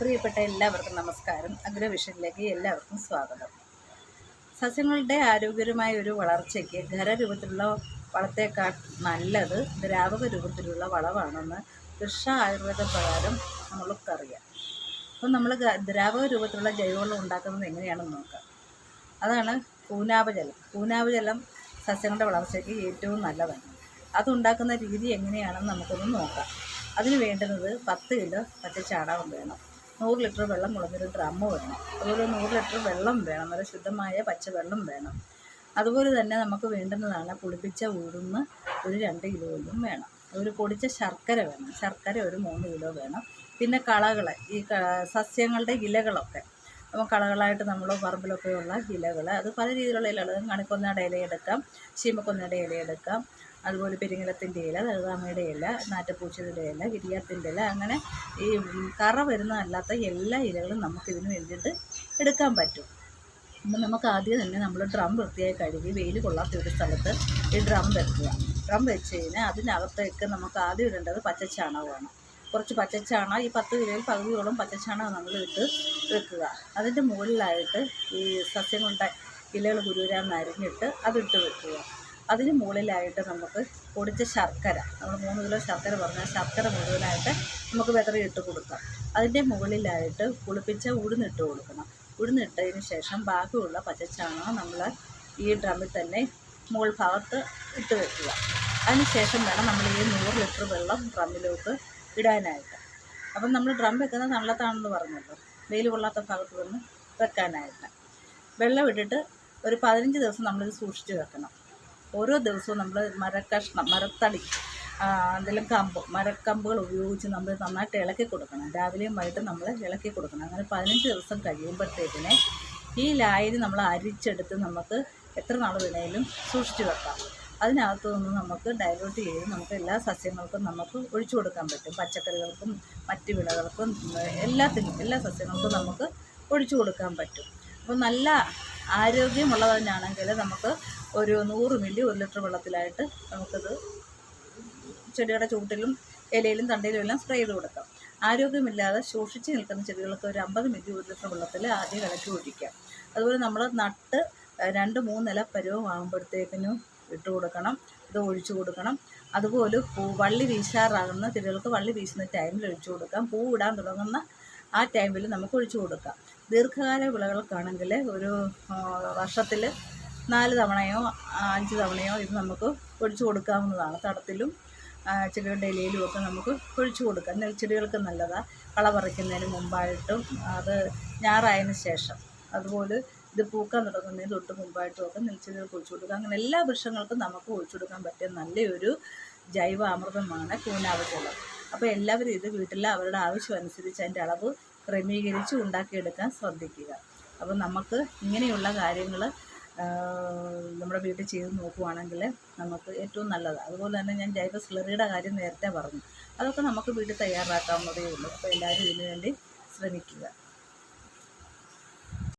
പ്രിയപ്പെട്ട എല്ലാവർക്കും നമസ്കാരം. അഗ്രവിഷനിലേക്ക് എല്ലാവർക്കും സ്വാഗതം. സസ്യങ്ങളുടെ ആരോഗ്യകരമായ ഒരു വളർച്ചയ്ക്ക് ഖരരൂപത്തിലുള്ള വളത്തേക്കാൾ നല്ലത് ദ്രാവക രൂപത്തിലുള്ള വളമാണെന്ന് കൃഷ ആയുർവേദ പ്രകാരം നമ്മൾക്കറിയാം അപ്പം നമ്മൾ ദ്രാവക രൂപത്തിലുള്ള ജൈവവളം ഉണ്ടാക്കുന്നത് എങ്ങനെയാണെന്ന് നോക്കാം. അതാണ് കൂനാപജലം കൂനാപജലം സസ്യങ്ങളുടെ വളർച്ചയ്ക്ക് ഏറ്റവും നല്ലതാണ്. അതുണ്ടാക്കുന്ന രീതി എങ്ങനെയാണെന്ന് നമുക്കൊന്ന് നോക്കാം. അതിന് വേണ്ടുന്നത് പത്ത് കിലോ പച്ച ചാണകം വേണം. നൂറ് ലിറ്റർ വെള്ളം മുളഞ്ഞൊരു ഡ്രമ്മ് വേണം അതുപോലെ നൂറ് ലിറ്റർ വെള്ളം വേണം. നല്ല ശുദ്ധമായ പച്ചവെള്ളം വേണം. അതുപോലെ തന്നെ നമുക്ക് വേണ്ടുന്നതാണ് പുളിപ്പിച്ച ഉഴുന്ന് ഒരു രണ്ട് കിലോയിലും വേണം. ഒരു പൊടിച്ച ശർക്കര വേണം. ശർക്കര ഒരു മൂന്ന് കിലോ വേണം. പിന്നെ കളകൾ ഈ സസ്യങ്ങളുടെ ഇലകളൊക്കെ. അപ്പം കളകളായിട്ട് നമ്മൾ പറമ്പിലൊക്കെയുള്ള ഇലകൾ അത് പല രീതിയിലുള്ള ഇലകൾ കണിക്കൊന്നയുടെ ഇലയെടുക്കാം ശീമക്കൊന്നയുടെ ഇല എടുക്കാം അതുപോലെ പെരിങ്ങലത്തിന്റെ ഇല തഴുതാമയുടെ ഇല നാറ്റപ്പൂച്ചയുടെ ഇല കിരിയാത്തിന്റെ ഇല അങ്ങനെ ഈ കറ വരുന്നതല്ലാത്ത എല്ലാ ഇലകളും നമുക്ക് ഇതിന് വേണ്ടിയിട്ട് എടുക്കാൻ പറ്റും. അപ്പം നമുക്ക് ആദ്യം തന്നെ നമ്മൾ ഡ്രം വൃത്തിയായി കഴുകി വെയിൽ കൊള്ളാത്ത ഒരു സ്ഥലത്ത് ഈ ഡ്രം വെക്കുക. ഡ്രം വെച്ച് കഴിഞ്ഞാൽ അതിനകത്തേക്ക് നമുക്ക് ആദ്യം ഇടേണ്ടത് പച്ചച്ചാണകമാണ്. കുറച്ച് പച്ചച്ചാണ ഈ പത്ത് കിലോയിൽ പകുതിയോളം പച്ചച്ചാണകം നമ്മൾ ഇട്ട് വെക്കുക. അതിന്റെ മുകളിലായിട്ട് ഈ സസ്യങ്ങളുടെ ഇലകൾ കുരുവരാൻ നരിഞ്ഞിട്ട് അതിട്ട് വെക്കുക. അതിന് മുകളിലായിട്ട് നമുക്ക് പൊടിച്ച ശർക്കര നമ്മൾ മൂന്ന് കിലോ ശർക്കര പറഞ്ഞാൽ ശർക്കര മുഴുവനായിട്ട് നമുക്ക് വെതറി ഇട്ട് കൊടുക്കാം. അതിന്റെ മുകളിലായിട്ട് കുളിപ്പിച്ച ഉഴുന്നിട്ട് കൊടുക്കണം. ഉഴുന്നിട്ടതിന് ശേഷം ബാക്കിയുള്ള പച്ചച്ചാണകം നമ്മൾ ഈ ഡ്രമ്മിൽ തന്നെ മുകൾ ഭാഗത്ത് ഇട്ട് വെക്കുക. അതിന് ശേഷം വേണം നമ്മൾ ഈ നൂറ് ലിറ്റർ വെള്ളം ഡ്രമ്മിലോട്ട് ഇടാനായിട്ട്. അപ്പം നമ്മൾ ഡ്രം വെക്കുന്നത് നല്ലതാണെന്ന് പറഞ്ഞല്ലോ. വെയിൽ കൊള്ളാത്ത ഭാഗത്ത് വന്ന് വെക്കാനായിട്ട്. വെള്ളം ഇട്ടിട്ട് ഒരു പതിനഞ്ച് ദിവസം നമ്മളിത് സൂക്ഷിച്ച് വെക്കണം. ഓരോ ദിവസവും നമ്മൾ മരക്കഷ്ണം മരത്തടി എന്തെങ്കിലും കമ്പ് മരക്കമ്പുകൾ ഉപയോഗിച്ച് നമ്മൾ നന്നായിട്ട് ഇളക്കി കൊടുക്കണം. രാവിലെയും വൈകിട്ടും നമ്മൾ ഇളക്കി കൊടുക്കണം. അങ്ങനെ പതിനഞ്ച് ദിവസം കഴിയുമ്പോഴത്തേക്കിനെ ഈ ലായനി നമ്മൾ അരിച്ചെടുത്ത് നമുക്ക് എത്ര നാൾ വേണേലും സൂക്ഷിച്ചു വെക്കാം. അതിനകത്തു നിന്ന് നമുക്ക് ഡൈലൂട്ട് ചെയ്ത് നമുക്ക് എല്ലാ സസ്യങ്ങൾക്കും നമുക്ക് ഒഴിച്ചു കൊടുക്കാൻ പറ്റും. പച്ചക്കറികൾക്കും മറ്റു വിളകൾക്കും എല്ലാത്തിനും എല്ലാ സസ്യങ്ങൾക്കും നമുക്ക് ഒഴിച്ചു കൊടുക്കാൻ പറ്റും. അപ്പോൾ നല്ല ആരോഗ്യമുള്ളതിനാണെങ്കിൽ നമുക്ക് ഒരു നൂറ് മില്ലി ഒരു ലിറ്റർ വെള്ളത്തിലായിട്ട് നമുക്കത് ചെടിയുടെ ചൂട്ടിലും ഇലയിലും തണ്ടയിലും എല്ലാം സ്പ്രേ ചെയ്ത് കൊടുക്കാം. ആരോഗ്യമില്ലാതെ ശോഷിച്ച് നിൽക്കുന്ന ചെടികൾക്ക് ഒരു അമ്പത് മില്ലി ഒരു ലിറ്റർ വെള്ളത്തിൽ ആദ്യം ഇളക്കി ഒഴിക്കാം. അതുപോലെ നമ്മൾ നട്ട് രണ്ട് മൂന്നില പരുവം ആകുമ്പോഴത്തേക്കിനും ഇട്ട് കൊടുക്കണം ഇത് ഒഴിച്ചു കൊടുക്കണം. അതുപോലെ പൂ വള്ളി വീശാറാകുന്ന ചെടികൾക്ക് വള്ളി വീശുന്ന ടൈമിൽ ഒഴിച്ചു കൊടുക്കാം. പൂ ഇടാൻ തുടങ്ങുന്ന ആ ടൈമിൽ നമുക്ക് ഒഴിച്ചു കൊടുക്കാം. ദീർഘകാല വിളകൾക്കാണെങ്കിൽ ഒരു വർഷത്തിൽ നാല് തവണയോ അഞ്ച് തവണയോ ഇത് നമുക്ക് ഒഴിച്ചു കൊടുക്കാവുന്നതാണ്. തടത്തിലും ചെടികളുടെ ഇലയിലും ഒക്കെ നമുക്ക് ഒഴിച്ചു കൊടുക്കാം. നെൽച്ചെടികൾക്ക് നല്ലതാണ് കള പറിക്കുന്നതിന് മുമ്പായിട്ടും അത് ഞാറായതിന് ശേഷം. അതുപോലെ ഇത് പൂക്കാൻ തുടങ്ങുന്നതിന് തൊട്ട് മുമ്പായിട്ടും ഒക്കെ നെൽച്ചെടികൾക്ക് ഒഴിച്ചു കൊടുക്കാം. അങ്ങനെ എല്ലാ വൃക്ഷങ്ങൾക്കും നമുക്ക് ഒഴിച്ചു കൊടുക്കാൻ പറ്റിയ നല്ലൊരു ജൈവ അമൃതമാണ് കൂനാവജലം അപ്പോൾ എല്ലാവരും ഇത് വീട്ടിൽ അവരുടെ ആവശ്യം അനുസരിച്ച് അതിന്റെ അളവ് ക്രമീകരിച്ച് ഉണ്ടാക്കിയെടുക്കാൻ ശ്രദ്ധിക്കുക. അപ്പോൾ നമുക്ക് ഇങ്ങനെയുള്ള കാര്യങ്ങൾ നമ്മുടെ വീട്ടിൽ ചെയ്ത് നോക്കുവാണെങ്കിൽ നമുക്ക് ഏറ്റവും നല്ലതാണ് അതുപോലെ തന്നെ ഞാൻ ജൈവ സ്ലറിയുടെ കാര്യം നേരത്തെ പറഞ്ഞു. അതൊക്കെ നമുക്ക് വീട്ടിൽ തയ്യാറാക്കാവുന്നതേ ഉള്ളൂ. അപ്പോൾ എല്ലാവരും ഇതിനുവേണ്ടി ശ്രമിക്കുക.